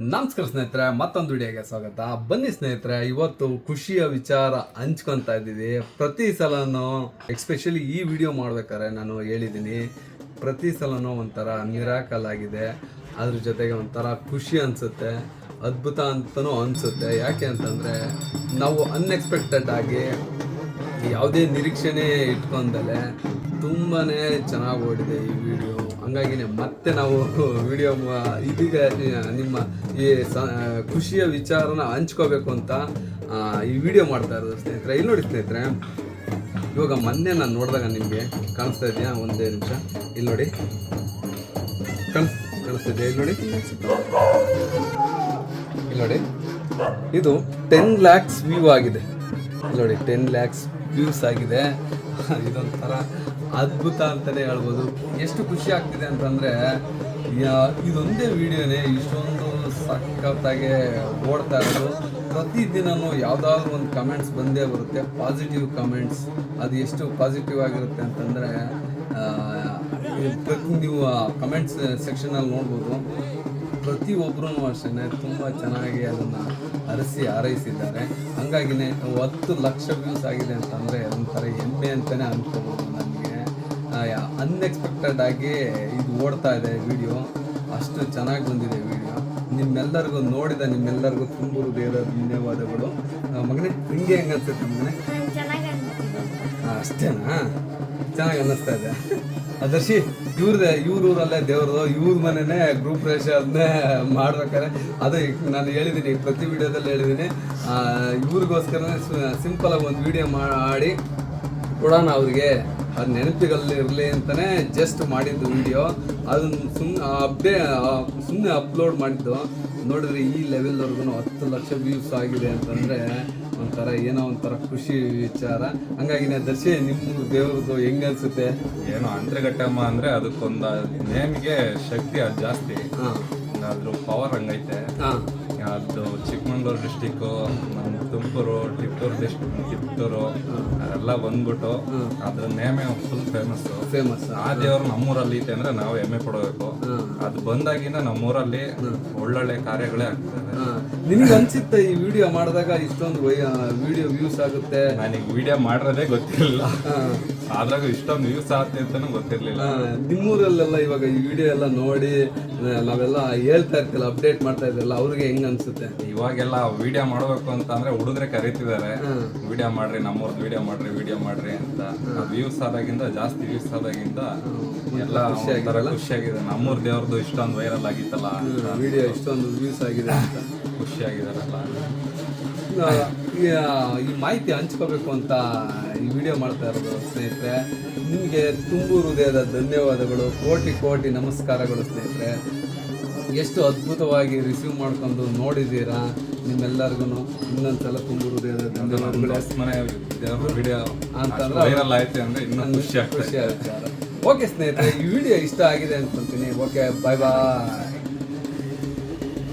ನಮಸ್ಕಾರ ಸ್ನೇಹಿತರೆ, ಮತ್ತೊಂದು ವಿಡಿಯೋಗೆ ಸ್ವಾಗತ. ಬನ್ನಿ ಸ್ನೇಹಿತರೆ, ಇವತ್ತು ಖುಷಿಯ ವಿಚಾರ ಹಂಚ್ಕೊತಾ ಇದ್ದೀವಿ. ಪ್ರತಿ ಸಲನೂ ಎಕ್ಸ್ಪೆಷಲಿ ಈ ವಿಡಿಯೋ ಮಾಡ್ಬೇಕಾದ್ರೆ ನಾನು ಹೇಳಿದ್ದೀನಿ, ಪ್ರತಿ ಸಲನೂ ಒಂಥರ ಮಿರಾಕಲ್ ಆಗಿದೆ. ಅದ್ರ ಜೊತೆಗೆ ಒಂಥರ ಖುಷಿ ಅನಿಸುತ್ತೆ, ಅದ್ಭುತ ಅಂತಲೂ ಅನಿಸುತ್ತೆ. ಯಾಕೆ ಅಂತಂದರೆ, ನಾವು ಅನ್ಎಕ್ಸ್ಪೆಕ್ಟೆಡ್ ಆಗಿ ಯಾವುದೇ ನಿರೀಕ್ಷೆನೇ ಇಟ್ಕೊಂಡಲೆ ತುಂಬಾ ಚೆನ್ನಾಗಿ ಓಡಿದೆ ಈ ವಿಡಿಯೋ. ಹಂಗಾಗಿನೇ ಮತ್ತೆ ನಾವು ವಿಡಿಯೋ ಇದೀಗ ನಿಮ್ಮ ಈ ಖುಷಿಯ ವಿಚಾರನ ಹಂಚ್ಕೋಬೇಕು ಅಂತ ಈ ವಿಡಿಯೋ ಮಾಡ್ತಾ ಇರೋದು ಸ್ನೇಹಿತರೆ. ಇಲ್ಲಿ ನೋಡಿ ಸ್ನೇಹಿತರೆ, ಇವಾಗ ಮೊನ್ನೆ ನಾನು ನೋಡಿದಾಗ ನಿಮಗೆ ಕಾಣಿಸ್ತಾ ಇದೆಯಾ? ಒಂದೇ ನಿಮಿಷ. ಇಲ್ಲಿ ನೋಡಿ. ಕಾಣಿಸ್ ಕಾಣಿಸ್ತಿದೆಯಾ ಇಲ್ಲಿ ನೋಡಿ. ಇಲ್ಲಿ ನೋಡಿ. ಇದು ಟೆನ್ ಲ್ಯಾಕ್ಸ್ ವ್ಯೂ ಆಗಿದೆ. ಇಲ್ಲಿ ನೋಡಿ ಟೆನ್ ಲ್ಯಾಕ್ಸ್ ವ್ಯೂಸ್ ಆಗಿದೆ. ಇದೊಂಥರ ಅದ್ಭುತ ಅಂತಲೇ ಹೇಳ್ಬೋದು. ಎಷ್ಟು ಖುಷಿ ಆಗ್ತಿದೆ ಅಂತಂದರೆ ಇದೊಂದೇ ವಿಡಿಯೋನೇ ಇಷ್ಟೊಂದು ಸಖತ್ತಾಗೆ ಓಡ್ತಾ ಇರೋದು. ಪ್ರತಿದಿನವೂ ಯಾವುದಾದ್ರೂ ಒಂದು ಕಮೆಂಟ್ಸ್ ಬಂದೇ ಬರುತ್ತೆ. ಪಾಸಿಟಿವ್ ಕಮೆಂಟ್ಸ್ ಅದು ಎಷ್ಟು ಪಾಸಿಟಿವ್ ಆಗಿರುತ್ತೆ ಅಂತಂದರೆ ನೀವು ಕಮೆಂಟ್ಸ್ ಸೆಕ್ಷನಲ್ಲಿ ನೋಡ್ಬೋದು. ಪ್ರತಿಯೊಬ್ಬರೂ ಅಷ್ಟೇ ತುಂಬ ಚೆನ್ನಾಗಿ ಅದನ್ನು ಅರಸಿ, ಹಾರೈಸಿದ್ದಾರೆ. ಹಂಗಾಗಿನೇ ಹತ್ತು ಲಕ್ಷ ವ್ಯೂಸ್ ಆಗಿದೆ ಅಂತಂದರೆ ಒಂಥರ ಹೆಮ್ಮೆ ಅಂತಲೇ ಅನ್ಕೋಬೋದು ನನಗೆ. ಅನ್ಎಕ್ಸ್ಪೆಕ್ಟೆಡ್ ಆಗಿ ಇದು ಓಡ್ತಾ ಇದೆ ವಿಡಿಯೋ ಅಷ್ಟು ಚೆನ್ನಾಗಿ ಬಂದಿದೆ ವಿಡಿಯೋ ನಿಮ್ಮೆಲ್ಲರಿಗೂ ನೋಡಿದ ನಿಮ್ಮೆಲ್ಲರಿಗೂ ತುಂಬ ಹೃದಯದ ಧನ್ಯವಾದಗಳು. ಮಗನೇ ಹಿಂಗೆ ಹೆಂಗೆ ಅನ್ಸುತ್ತೆ ಮಗನೇ? ಅಷ್ಟೇನಾ? ಚೆನ್ನಾಗಿ ಅನ್ನಿಸ್ತಾ ಇದೆ. ಅದರ್ಶಿ ಇವ್ರದೇ, ಇವ್ರ ಊರಲ್ಲೇ ದೇವ್ರದು, ಇವ್ರ ಮನೆನೇ ಗ್ರೂಪ್ ರೇಷ ಅದನ್ನೇ ಮಾಡ್ಬೇಕಾರೆ. ಅದು ನಾನು ಹೇಳಿದ್ದೀನಿ ಪ್ರತಿ ವಿಡಿಯೋದಲ್ಲಿ ಹೇಳಿದ್ದೀನಿ ಇವ್ರಿಗೋಸ್ಕರನೇ ಸಿಂಪಲ್ ಆಗಿ ಒಂದು ವಿಡಿಯೋ ಮಾಡಿ ಕೊಡೋಣ ಅವ್ರಿಗೆ. ಅದು ನೆನಪಿಗಲ್ಲಿ ಇರಲಿ ಅಂತಲೇ ಜಸ್ಟ್ ಮಾಡಿದ್ದು ವಿಡಿಯೋ ಅದನ್ನ ಸುಮ್ಮನೆ ಅಪ್ಡೇ ಸುಮ್ಮನೆ ಅಪ್ಲೋಡ್ ಮಾಡಿದ್ದು. ನೋಡಿದ್ರೆ ಈ ಲೆವೆಲ್ವರೆಗೂ ಹತ್ತು ಲಕ್ಷ ವ್ಯೂಸ್ ಆಗಿದೆ ಅಂತಂದರೆ ಒಂಥರ ಏನೋ ಒಂಥರ ಖುಷಿ ವಿಚಾರ. ಹಂಗಾಗಿ ನಾನು ದರ್ಶಿ ನಿಮ್ಮ ದೇವ್ರದ್ದು ಹೆಂಗೆ ಏನೋ ಅಂತರ್ಘಟ್ಟಮ್ಮ ಅಂದರೆ ಅದಕ್ಕೊಂದು ನೇಮ್ಗೆ ಶಕ್ತಿ ಅದು ಜಾಸ್ತಿ. ಹಾಂ. ಅದ್ರ ಪವರ್ ಹಂಗೈತೆ. ಹಾಂ. ಅದು ಚಿಕ್ಕಮಂಗ್ಳೂರು ಡಿಸ್ಟಿಕ್ಕು ನಮ್ಮ ತುಮಕೂರು ಟಿಪ್ಟೂರ್ ಡಿಸ್ಟಿಕ್ ಟಿಪ್ಟೂರು ಅದೆಲ್ಲ ಬಂದ್ಬಿಟ್ಟು ಅದ್ರ ನೇಮೆ ಫುಲ್ ಫೇಮಸ್ ಫೇಮಸ್ ಆ ದೇವ್ರು ನಮ್ಮೂರಲ್ಲಿ ಐತೆ ಅಂದ್ರೆ ನಾವು ಹೆಮ್ಮೆ ಪಡಬೇಕು ಅದು ಬಂದಾಗಿಂದ ನಮ್ಮೂರಲ್ಲಿ ಒಳ್ಳೊಳ್ಳೆ ಕಾರ್ಯಗಳೇ ಆಗ್ತದೆ. ನಿಮ್ಗೆ ಅನ್ಸುತ್ತೆ ಈ ವಿಡಿಯೋ ಮಾಡಿದಾಗ ಇಷ್ಟೊಂದು ವಿಡಿಯೋ ವ್ಯೂಸ್ ಆಗುತ್ತೆ? ನನಗೆ ವಿಡಿಯೋ ಮಾಡಿರೋದೇ ಗೊತ್ತಿರಲಿಲ್ಲ ಹಾಂ ಆದ್ರಾಗ ಇಷ್ಟೊಂದು ವ್ಯೂಸ್ ಆಗುತ್ತೆ ಅಂತ ಗೊತ್ತಿರ್ಲಿಲ್ಲ. ನಿಮ್ಮೂರಲ್ಲೆಲ್ಲ ಇವಾಗ ಈ ವಿಡಿಯೋ ಎಲ್ಲ ನೋಡಿ ನಾವೆಲ್ಲ ಹೇಳ್ತಾ ಇರ್ತಿಲ್ಲ ಅಪ್ಡೇಟ್ ಮಾಡ್ತಾ ಇದ್ರಲ್ಲ ಅವ್ರಿಗೆ ಹೆಂಗ್ ಅನ್ಸುತ್ತೆ? ಇವಾಗೆಲ್ಲ ವಿಡಿಯೋ ಮಾಡ್ಬೇಕು ಅಂತ ಅಂದ್ರೆ ಹುಡುಗ್ರೆ ಕರೀತಿದ್ದಾರೆ. ವಿಡಿಯೋ ಮಾಡ್ರಿ ನಮ್ಮೂರ್ದು ವಿಡಿಯೋ ಮಾಡ್ರಿ ವಿಡಿಯೋ ಮಾಡ್ರಿ ಅಂತ. ವ್ಯೂಸ್ ಆದಾಗಿಂದ ಜಾಸ್ತಿ ವ್ಯೂಸ್ ಆದಾಗಿಂದ ಎಲ್ಲ ಖುಷಿಯಾಗಿದೆ. ನಮ್ಮೂರ್ ದೇವ್ರದ್ದು ಇಷ್ಟೊಂದು ವೈರಲ್ ಆಗಿತ್ತಲ್ಲ ವಿಡಿಯೋ ಇಷ್ಟೊಂದು ವ್ಯೂಸ್ ಆಗಿದೆ ಅಂತ. ಖುಷಿಯಾಗಿದಾರಲ್ಲ. ಈ ಮಾಹಿತಿ ಹಂಚ್ಕೋಬೇಕು ಅಂತ ಈ ವಿಡಿಯೋ ಮಾಡ್ತಾ ಇರೋದು ಸ್ನೇಹಿತರೆ. ನಿಮಗೆ ತುಂಬು ಹೃದಯದ ಧನ್ಯವಾದಗಳು ಕೋಟಿ ಕೋಟಿ ನಮಸ್ಕಾರಗಳು ಸ್ನೇಹಿತರೆ. ಎಷ್ಟು ಅದ್ಭುತವಾಗಿ ರಿಸೀವ್ ಮಾಡ್ಕೊಂಡು ನೋಡಿದ್ದೀರಾ ನಿಮ್ಮೆಲ್ಲರಿಗೂ ಇನ್ನೊಂದ್ಸಲ ತುಂಬು ಹೃದಯದ ವಿಡಿಯೋ ಅಂತಂದ್ರೆ ವೈರಲ್ ಆಯ್ತು ಅಂದ್ರೆ ಇನ್ನೂ ಖುಷಿ ಓಕೆ ಸ್ನೇಹಿತರೆ ಈ ವಿಡಿಯೋ ಇಷ್ಟ ಆಗಿದೆ ಅನ್ಕೊಂತೀನಿ ಓಕೆ ಬಾಯ್ ಬಾಯ್